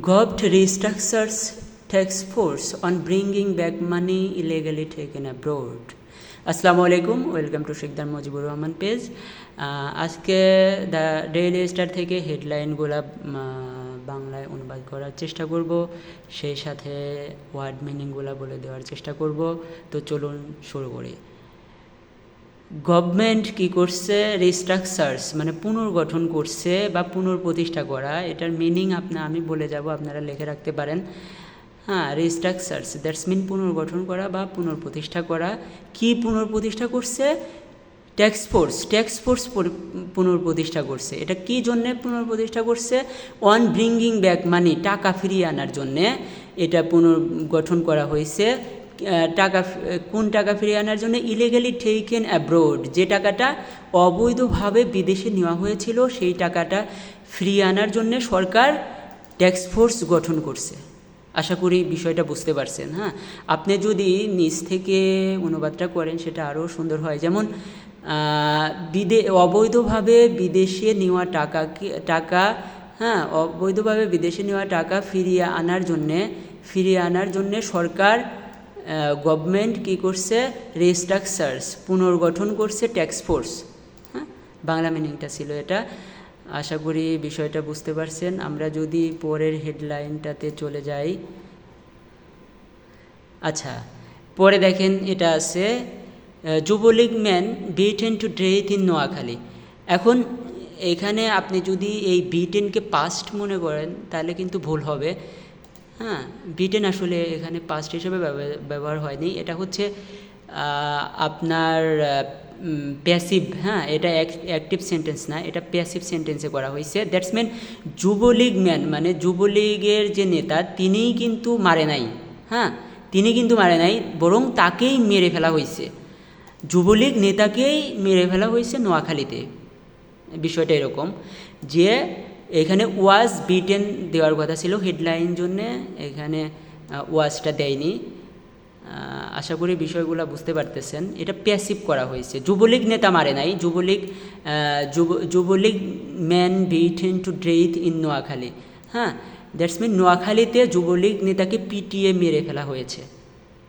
GOVT restructures task force on bringing back money illegally taken abroad. আসসালামু আলাইকুম welcome to Shekhdar Mojibur Rahman page আজকে the Daily Star থেকে হেডলাইনগুলো বাংলায় অনুবাদ করার চেষ্টা করব। সেই সাথে ওয়ার্ড মিনিংগুলো বলে দেওয়ার চেষ্টা করব। তো চলুন শুরু করি। গভর্নমেন্ট কি করছে? রিস্ট্রাকচার্স মানে পুনর্গঠন করছে বা পুনর্প্রতিষ্ঠা করা, এটার মিনিং আপনা, আমি বলে যাব, আপনারা লিখে রাখতে পারেন। হ্যাঁ রিস্ট্রাকচার্স দ্যাটস মিন পুনর্গঠন করা বা পুনর্প্রতিষ্ঠা করা। কি পুনর্প্রতিষ্ঠা করছে? ট্যাক্স ফোর্স ট্যাক্স ফোর্স পুনর্প্রতিষ্ঠা করছে। এটা কি জন্যে পুনর্প্রতিষ্ঠা করছে? অন ব্রিঙ্গিং ব্যাক মানি টাকা ফিরিয়ে আনার জন্যে এটা পুনর্গঠন করা হয়েছে। টাকা কোন টাকা ফিরিয়ে আনার জন্য ইলিগালি টেকেন অ্যাব্রোড যে টাকাটা অবৈধভাবে বিদেশে নেওয়া হয়েছিল, সেই টাকাটা ফিরিয়ে আনার জন্য সরকার ট্যাক্স ফোর্স গঠন করছে। আশা করি বিষয়টা বুঝতে পারছেন হ্যাঁ? আপনি যদি নিজ থেকে অনুবাদটা করেন, সেটা আরও সুন্দর হয়। যেমন বিদে, অবৈধভাবে বিদেশে নেওয়া টাকাকে, টাকা হ্যাঁ অবৈধভাবে বিদেশে নেওয়া টাকা ফিরিয়ে আনার জন্যে, ফিরিয়ে আনার জন্যে সরকার গভর্নমেন্ট কী করছে? রিস্ট্রাকচার্স পুনর্গঠন করছে ট্যাক্স ফোর্স হ্যাঁ? বাংলা মিনিংটা ছিল এটা। আশা করি বিষয়টা বুঝতে পারছেন। আমরা যদি পরের হেডলাইনটাতে চলে যাই। আচ্ছা পরে দেখেন এটা আছে। যুবলীগ ম্যান বিটেন টু ড্রেথ ইন নোয়াখালী। এখন এখানে আপনি যদি এই বিটেনকে পাস্ট মনে করেন, তাহলে কিন্তু ভুল হবে। হ্যাঁ ব্রিটেন আসলে এখানে পাস্ট হিসেবে ব্যবহার হয়নি। এটা হচ্ছে আপনার প্যাসিভ হ্যাঁ এটা অ্যাক্টিভ সেন্টেন্স না, এটা প্যাসিভ সেন্টেন্সে করা হয়েছে। দ্যাটস মিন যুবলীগ ম্যান মানে যুবলীগের যে নেতা, তিনিই কিন্তু মারে নাই। হ্যাঁ তিনি কিন্তু মারে নাই, বরং তাকেই মেরে ফেলা হয়েছে। যুবলীগ নেতাকেই মেরে ফেলা হয়েছে নোয়াখালীতে। বিষয়টা এরকম যে এখানে ওয়াজ বিটেন দেওয়ার কথা ছিল হেডলাইন জন্যে, এখানে ওয়াজটা দেয়নি। আশা করি বিষয়গুলো বুঝতে পারতেছেন। এটা প্যাসিভ করা হয়েছে। যুবলীগ নেতা মারে নাই। Jubo League Jubo League man beaten to ড্রেথ in Noakhali. হ্যাঁ দ্যাটস মিন নোয়াখালীতে যুবলীগ নেতাকে পিটিয়ে মেরে ফেলা হয়েছে।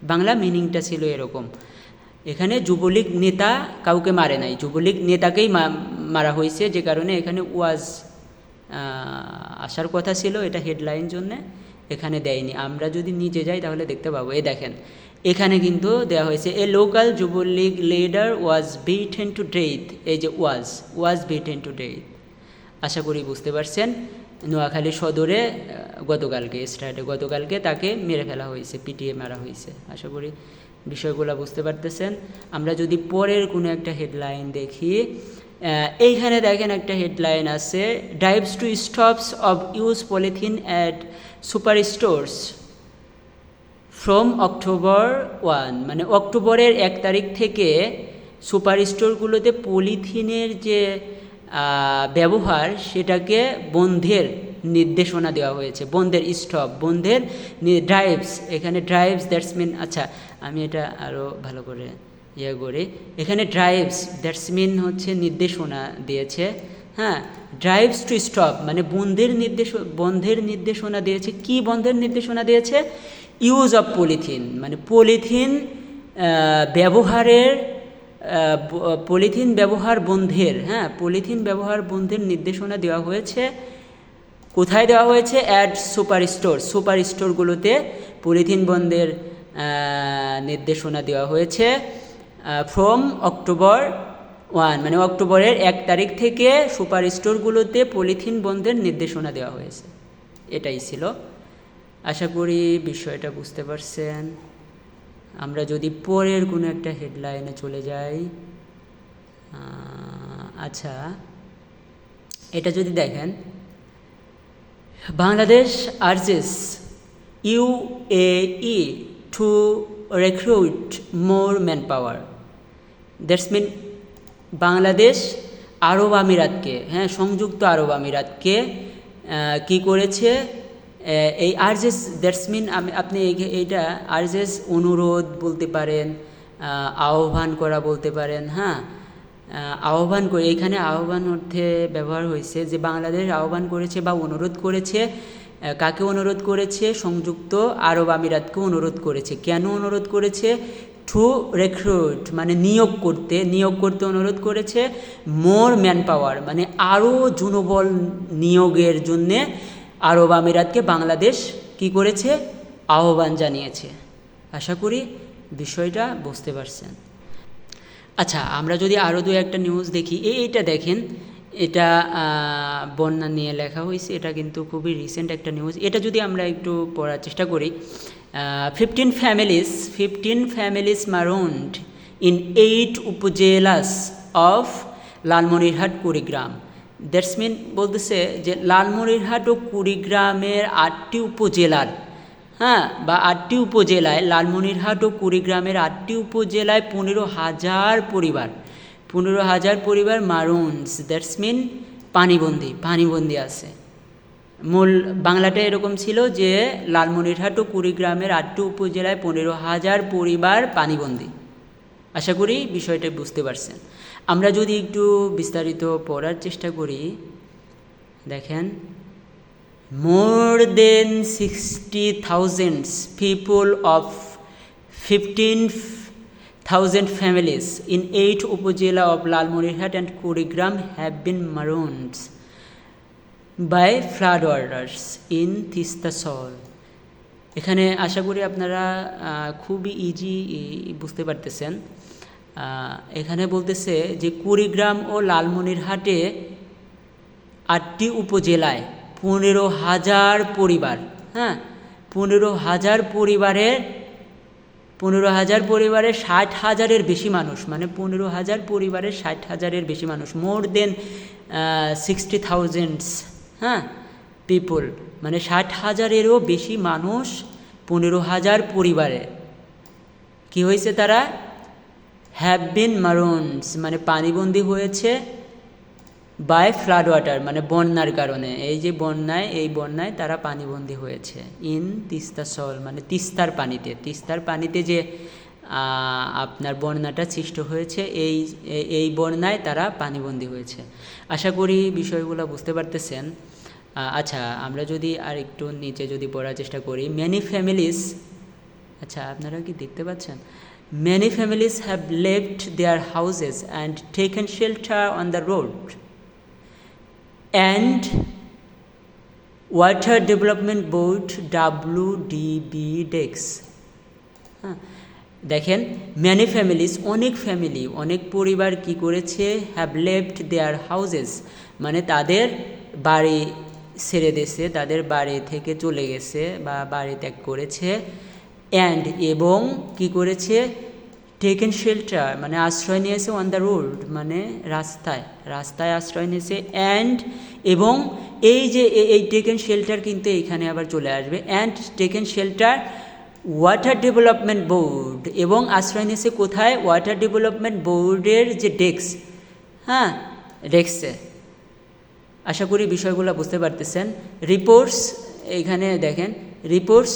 বাংলা মিনিংটা ছিল এরকম। এখানে যুবলীগ নেতা কাউকে মারে নাই। যুবলীগ নেতাকেই মারা হয়েছে যে কারণে এখানে ওয়াজ আসার কথা ছিল, এটা হেডলাইন জন্যে, এখানে দেয়নি। আমরা যদি নিচে যাই তাহলে দেখতে পাবো। এ দেখেন, এখানে কিন্তু দেওয়া হয়েছে a local Jubo League leader was beaten to death এই যে was was beaten to death আশা করি বুঝতে পারছেন, নোয়াখালী সদরে গতকালকে, স্টার্টে গতকালকে তাকে মেরে ফেলা হয়েছে, পিটিয়ে মারা হয়েছে। আশা করি বিষয়গুলো বুঝতে পারতেছেন। আমরা যদি পরের কোনো একটা হেডলাইন দেখি এইখানে দেখেন একটা হেডলাইন আছে drives to stops of use polythene at super stores from October one মানে অক্টোবরের এক তারিখ থেকে সুপার স্টোরগুলোতে পলিথিনের যে ব্যবহার, সেটাকে বন্ধের নির্দেশনা দেওয়া হয়েছে। বন্ধের স্টপ বন্ধের ড্রাইভস এখানে ড্রাইভস দ্যাটস মিন আচ্ছা আমি এটা আরও ভালো করে ইয়ে করি। এখানে ড্রাইভস দ্যাটস মিন হচ্ছে নির্দেশনা দিয়েছে। হ্যাঁ ড্রাইভস টু স্টপ মানে বন্ধের নির্দেশ বন্ধের নির্দেশনা দিয়েছে। কি বন্ধের নির্দেশনা দিয়েছে? ইউজ অফ পলিথিন মানে পলিথিন ব্যবহারের পলিথিন ব্যবহার বন্ধের হ্যাঁ পলিথিন ব্যবহার বন্ধের নির্দেশনা দেওয়া হয়েছে। কোথায় দেওয়া হয়েছে? অ্যাড সুপার স্টোর সুপার স্টোরগুলোতে পলিথিন বন্ধের নির্দেশনা দেওয়া হয়েছে। ফ্রম অক্টোবর ওয়ান মানে অক্টোবরের এক তারিখ থেকে সুপার স্টোরগুলোতে পলিথিন বন্ধের নির্দেশনা দেওয়া হয়েছে। এটাই ছিল। আশা করি বিষয়টা বুঝতে পারছেন। আমরা যদি পরের কোনো একটা হেডলাইনে চলে যাই আচ্ছা এটা যদি দেখেন, Bangladesh urges UAE to recruit more man power that's mean Bangladesh আরব আমিরাতকে হ্যাঁ সংযুক্ত আরব আমিরাতকে কি করেছে? এই আরজেস দ্যাটস মিন আপনি এইটা আরজেস অনুরোধ বলতে পারেন আহ্বান করা বলতে পারেন হ্যাঁ? আহ্বান করে এখানে আহ্বান অর্থে ব্যবহার হয়েছে যে বাংলাদেশ আহ্বান করেছে বা অনুরোধ করেছে কাকে অনুরোধ করেছে? সংযুক্ত আরব আমিরাতকে অনুরোধ করেছে। কেন অনুরোধ করেছে? টু রেক্রুট মানে নিয়োগ করতে নিয়োগ করতে অনুরোধ করেছে মোর ম্যান পাওয়ার মানে আরও জনবল নিয়োগের জন্যে আরব আমিরাতকে বাংলাদেশ কি করেছে? আহ্বান জানিয়েছে। আশা করি বিষয়টা বুঝতে পারছেন। আচ্ছা আমরা যদি আরও দু একটা নিউজ দেখি, এই এইটা দেখেন, এটা বন্যা নিয়ে লেখা হয়েছে, এটা কিন্তু খুবই রিসেন্ট একটা নিউজ এটা যদি আমরা একটু পড়ার চেষ্টা করি fifteen families fifteen families marooned in eight upazilas of Lalmonirhat Kurigram that's mean বলতেছে যে লালমনিরহাট ও কুড়িগ্রামের আটটি উপজেলার হ্যাঁ বা আটটি উপজেলায় লালমনিরহাট ও কুড়িগ্রামের আটটি উপজেলায় পনেরো হাজার পরিবার, পনেরো হাজার পরিবার মারুনস দ্যাটস মিন পানিবন্দি পানিবন্দি আছে। মূল বাংলাটা এরকম ছিল যে লালমনিরহাট ও কুড়িগ্রামের আটটি উপজেলায় পনেরো হাজার পরিবার পানিবন্দি। আশা করি বিষয়টা বুঝতে পারছেন। আমরা যদি একটু বিস্তারিত পড়ার চেষ্টা করি দেখেন more than sixty than 60,000 of fifteen 15,000 families in eight upazila of Lalmonirhat and Kurigram have been marooned by floodwaters in Tista Sol. এখানে আশা করি আপনারা খুবই ইজি বুঝতে পারতেছেন এখানে বলতেছে যে কুড়িগ্রাম ও লালমনিরহাটে আটটি উপজেলায় পনেরো হাজার পরিবার হ্যাঁ পনেরো হাজার পরিবারের, পনেরো হাজার পরিবারের ষাট হাজারের বেশি মানুষ মানে পনেরো হাজার পরিবারের ষাট হাজারের বেশি মানুষ মোর দেন সিক্সটি থাউজেন্ডস হ্যাঁ? পিপল মানে ষাট হাজারেরও বেশি মানুষ পনেরো হাজার পরিবারে। কি হয়েছে তারা? হ্যাভ বিন মারুনস মানে পানিবন্দি হয়েছে বাই ফ্লাড ওয়াটার মানে বন্যার কারণে। এই যে বন্যায়, এই বন্যায় তারা পানিবন্দি হয়েছে ইন তিস্তা সল মানে তিস্তার পানিতে। তিস্তার পানিতে যে আপনার বন্যাটা সৃষ্ট হয়েছে, এই, এই- বন্যায় তারা পানিবন্দি হয়েছে। আশা করি বিষয়গুলো বুঝতে পারতেছেন। আচ্ছা আমরা যদি আর একটু নিচে যদি পড়ার চেষ্টা করি ম্যানি ফ্যামিলিস আচ্ছা আপনারা কি দেখতে পাচ্ছেন? Many families have left their houses and taken shelter on the road and water development board W DB dykes হ্যাঁ দেখেন ম্যানি ফ্যামিলিস অনেক ফ্যামিলি অনেক পরিবার কি করেছে? হ্যাভ লেফট দেয়ার হাউজেস মানে তাদের বাড়ি ছেড়ে দিয়েছে, তাদের বাড়ি থেকে চলে গেছে বা বাড়ি ত্যাগ করেছে। অ্যান্ড এবং কি করেছে? টেকেন শেল্টার মানে আশ্রয় নিয়েছে অন দ্য রোড মানে রাস্তায় রাস্তায় আশ্রয় নিয়েছে। অ্যান্ড এবং এই যে এই টেকেন শেল্টার কিন্তু এইখানে আবার চলে আসবে। And taken shelter water development board এবং আশ্রয় নিয়েছে কোথায়? ওয়াটার ডেভেলপমেন্ট বোর্ডের যে ডেস্ক হ্যাঁ ডেস্কে আশা করি বিষয়গুলো বুঝতে পারতেছেন। রিপোর্টস এইখানে দেখেন রিপোর্টস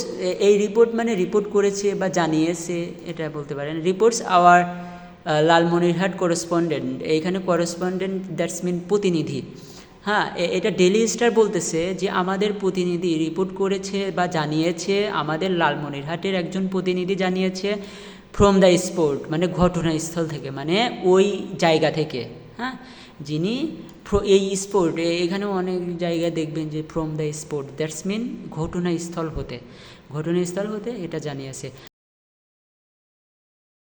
এই রিপোর্ট মানে রিপোর্ট করেছে বা জানিয়েছে, এটা বলতে পারেন। রিপোর্টস আওয়ার লালমনিরহাট করেসপন্ডেন্ট এইখানে করেসপন্ডেন্ট দ্যাটস মিন প্রতিনিধি। হ্যাঁ এটা ডেলি স্টার বলতেছে যে আমাদের প্রতিনিধি রিপোর্ট করেছে বা জানিয়েছে, আমাদের লালমনিরহাটের একজন প্রতিনিধি জানিয়েছে ফ্রম দ্য স্পোর্ট মানে ঘটনাস্থল থেকে মানে ওই জায়গা থেকে। হ্যাঁ যিনি এই স্পোর্ট এখানেও অনেক জায়গায় দেখবেন যে from the spot that's mean ঘটনাস্থল হতে ঘটনাস্থল হতে এটা জানিয়েছে